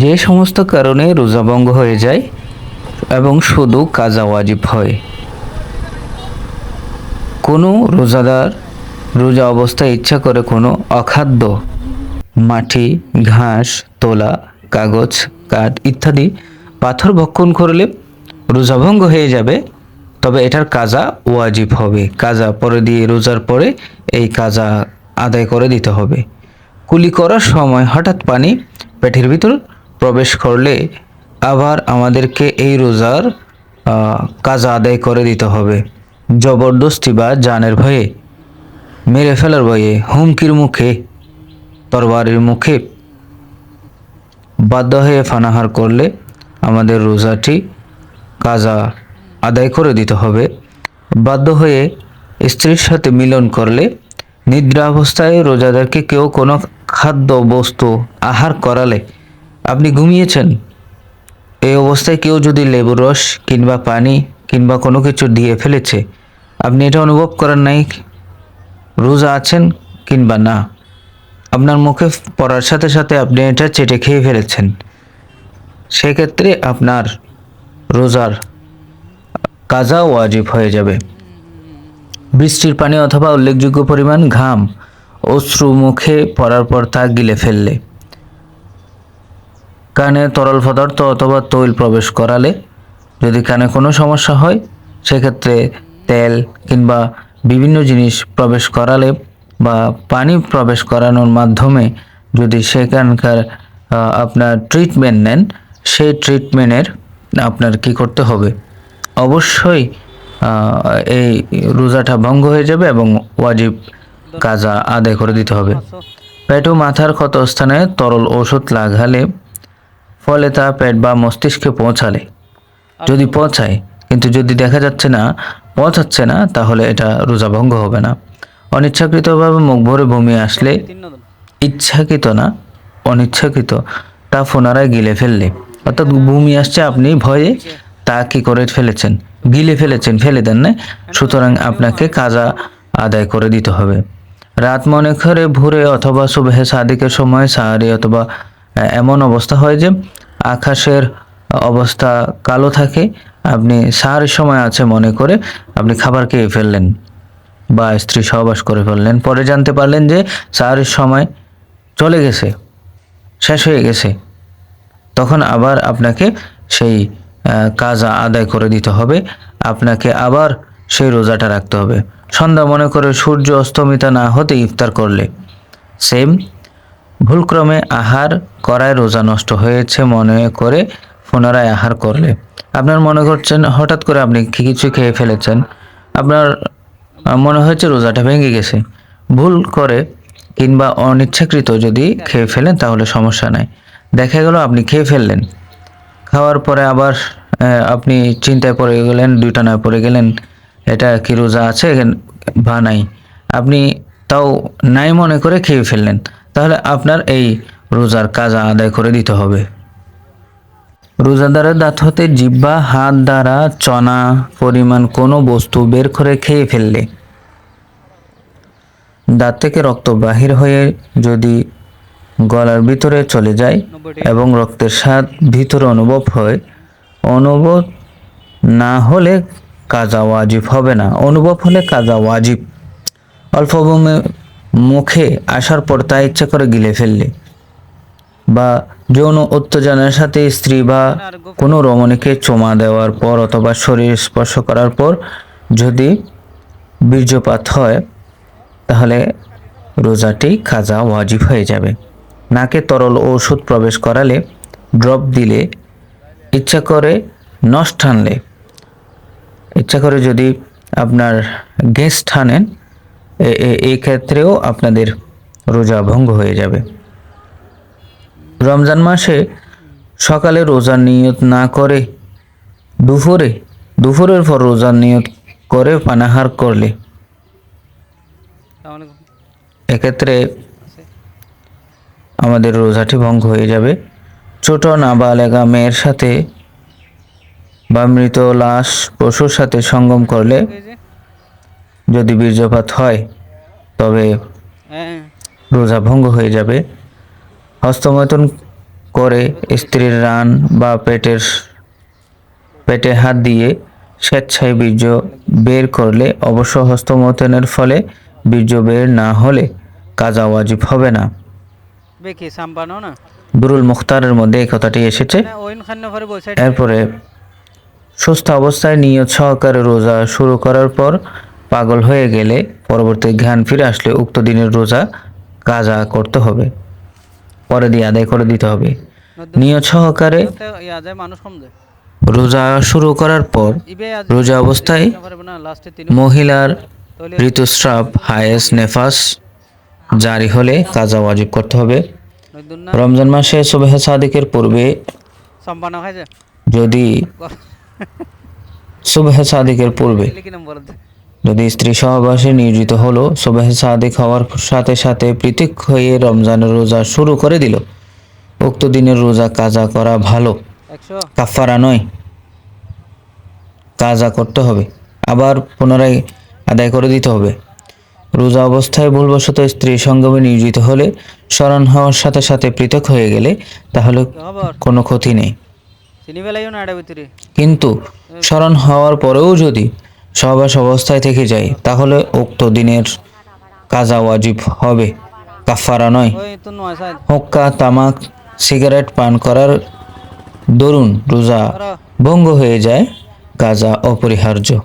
যে সমস্ত কারণে রোজা ভঙ্গ হয়ে যায় এবং শুধু কাজা ওয়াজিব হয়। কোনো রোজাদার রোজা অবস্থায় ইচ্ছা করে কোনো অখাদ্য, মাটি, ঘাস, তোলা, কাগজ, কাঠ ইত্যাদি পাথর ভক্ষণ করলে রোজা ভঙ্গ হয়ে যাবে, তবে এটার কাজা ওয়াজিব হবে। কাজা পরে দিয়ে রোজার পরে এই কাজা আদায় করে দিতে হবে। কুলি করার সময় হঠাৎ পানি পেটের ভিতর প্রবেশ করলে আবার আমাদেরকে এই রোজার কাজা আদায় করে দিতে হবে। জবরদস্তি বা জানের ভয়ে, মেরে ফেলার ভয়ে, হুমকির মুখে, তরবারির মুখে বাধ্য হয়ে ফানাহার করলে আমাদের রোজাটি কাজা আদায় করে দিতে হবে। বাধ্য হয়ে স্ত্রীর সাথে মিলন করলে নিদ্রা অবস্থায় রোজাদারকে কেউ কোনো খাদ্য বস্তু আহার করালে আপনি ঘুমিয়েছেন? এই অবস্থায় কেউ যদি লেবুর রস কিংবা পানি কিংবা কোনো কিছু দিয়ে ফেলেছে, আপনি এটা অনুভব করেন নাই? রোজা আছেন কিংবা না? আপনার মুখে পড়ার সাথে সাথে আপনি এটা চেটে খেয়ে ফেলেছেন। সেক্ষেত্রে আপনার রোজার কাজা ওয়াজিব হয়ে যাবে। বৃষ্টির পানি অথবা উল্লেখযোগ্য পরিমাণ ঘাম অশ্রু মুখে পড়ার পর তা গিলে ফেললে। কানে তরল পদার্থ অথবা তৈল প্রবেশ করালে যদি কানে কোনো সমস্যা হয়, সেক্ষেত্রে তেল কিংবা বিভিন্ন জিনিস প্রবেশ করালে বা পানি প্রবেশ করানোর মাধ্যমে যদি সেখানকার আপনার ট্রিটমেন্ট নেন, সেই ট্রিটমেন্টের আপনার কি করতে হবে? অবশ্যই এই রোজাটা ভঙ্গ হয়ে যাবে এবং ওয়াজিব কাজা আদায় করে দিতে হবে। পেট ও মাথার ক্ষত স্থানে তরল ওষুধ লাগালে ফলে তা পেট বা মস্তিষ্কে পৌঁছালে। যদি পৌঁছায় কিন্তু যদি দেখা যাচ্ছে না পৌঁছাচ্ছে না তাহলে এটা রোজা ভঙ্গ হবে না। অনিচ্ছাকৃতভাবে মুখ ভরে বমি আসলে ইচ্ছাকৃত না অনিচ্ছাকৃত তা ফোনারায় গিলে ফেললে। অর্থাৎ বমি আসছে আপনি ভয়ে তা কি করে ফেলেছেন? গিলে ফেলেছেন ফেলে দেন না। সুতরাং আপনাকে কাজা আদায় করে দিতে হবে। রাত মনে করে ভোরে অথবা সুবেহে সাদিকের সময় সাহারি অথবা এমন অবস্থা হয় যে আকাশের অবস্থা কালো থাকে, আপনি সাহারের সময় আছে মনে করে আপনি খাবার খেয়ে ফেললেন বা স্ত্রী সহবাস করে ফেললেন। পরে জানতে পারলেন যে সাহারের সময় চলে গেছে, শেষ হয়ে গেছে। তখন আবার আপনাকে সেই কাজ আদায় করে দিতে হবে, আপনাকে আবার সেই রোজাটা রাখতে হবে। সন্ধ্যা মনে করে সূর্য অস্তমিতা না হতে ইফতার করলে। সেম ভুলক্রমে আহার করায় রোজা নষ্ট হয়েছে মনে করে পুনরায় আহার করলে। আপনার মনে করছেন, হঠাৎ করে আপনি কিছু খেয়ে ফেলেছেন? আপনার মনে হয়েছে রোজাটা ভেঙে গেছে। ভুল করে কিংবা অনিচ্ছাকৃত যদি খেয়ে ফেলেন, তাহলে সমস্যা নাই। দেখা গেল আপনি খেয়ে ফেললেন। খাওয়ার পরে আবার আপনি চিন্তায় পড়ে গেলেন দুইটা নয় পড়ে গেলেন, এটা কি রোজা আছে? বা নাই? আপনি তাও নাই মনে করে খেয়ে ফেললেন। তাহলে আপনার এই রোজার কাজা আদায় করে দিতে হবে। রোজাদারের দাঁত হতে জিব্বা হাত দ্বারা চনা পরিমাণ কোনো বস্তু বের করে খেয়ে ফেললে দাঁত থেকে রক্ত বাহির হয়ে যদি গলার ভিতরে চলে যায় এবং রক্তের স্বাদ ভিতরে অনুভব হয়, অনুভব না হলে কাজা ওয়াজিব হবে না। অনুভব হলে কাজা ওয়াজিব। অল্প মুখে আসার পর তা ইচ্ছা করে গিলে ফেললে। বা যৌন উত্তেজনার সাথে স্ত্রী বা কোনো রমণীকে চোমা দেওয়ার পর অথবা শরীর স্পর্শ করার পর যদি বীর্যপাত হয়, তাহলে রোজাটি খাজা ওয়াজিব হয়ে যাবে। নাকে তরল ঔষধ প্রবেশ করালে ড্রপ দিলে ইচ্ছা করে নস টানলে। ইচ্ছা করে যদি আপনার গ্যাস টানেন এই ক্ষেত্রেও আপনাদের রোজা ভঙ্গ হয়ে যাবে। রমজান মাসে সকালে রোজার নিয়ত না করে দুপুরে দুপুরের পর রোজার নিয়ত করে পানাহার করলে এক্ষেত্রে আমাদের রোজাটি ভঙ্গ হয়ে যাবে। ছোট নাবালেগা মেয়ের সাথে বা মৃত লাশ পশুর সাথে সঙ্গম করলে যদি বীর্যপাত হয় তবে হ্যাঁ। রোজা ভঙ্গ হয়ে যাবে। হস্তমৈথুন করে স্ত্রীর রান বা পেটের পেটে হাত দিয়ে স্বেচ্ছায় বীর্য বের করলে অবশ্য হস্তমৈথুনের ফলে বীর্য বের না হলে কাজা ওয়াজিব হবে না। দুরুল মুখতারের মধ্যে এই কথাটি এসেছে। এরপরে সুস্থ অবস্থায় নিয়ত সহকারে রোজা শুরু করার পর পাগল হয়ে গেলে পরবর্তী জ্ঞান ফিরে আসলে উক্ত দিনের রোজা কাজা করতে হবে। পরে দিয়ে আদায় করে দিতে হবে। নিয়ত সহকারে রোজা শুরু করার পর রোজা অবস্থায় মহিলার ঋতুস্রাব হায়েস নেফাস জারি হলে কাজা ওয়াজিব করতে হবে। রমজান মাসে সুবেহ সাদিকের পূর্বে যদি সুবেহ সাদিকের পূর্বে যদি স্ত্রী সহবাসে নিয়োজিত হলো সুবেহ সাদিক হওয়ার সাথে সাথে পৃথক হয়ে রমজানের রোজা শুরু করে দিল। উক্ত দিনের রোজা কাজা করা ভালো। কাফারা নয়। কাজা করতে হবে। আবার পুনরায় আদায় করে দিতে হবে। রোজা অবস্থায় ভুলবশত স্ত্রী সঙ্গমে নিয়োজিত হলে স্মরণ হওয়ার সাথে সাথে পৃথক হয়ে গেলে তাহলে কোনো ক্ষতি নেই। কিন্তু স্মরণ হওয়ার পরেও যদি সহবাস অবস্থায় থেকে যায়। তাহলে উক্ত দিনের কাজা ওয়াজিব হবে। কাফারা নয়। হুক্কা, তামাক, সিগারেট পান করার দরুন রোজা ভঙ্গ হয়ে যায়। কাজা অপরিহার্য।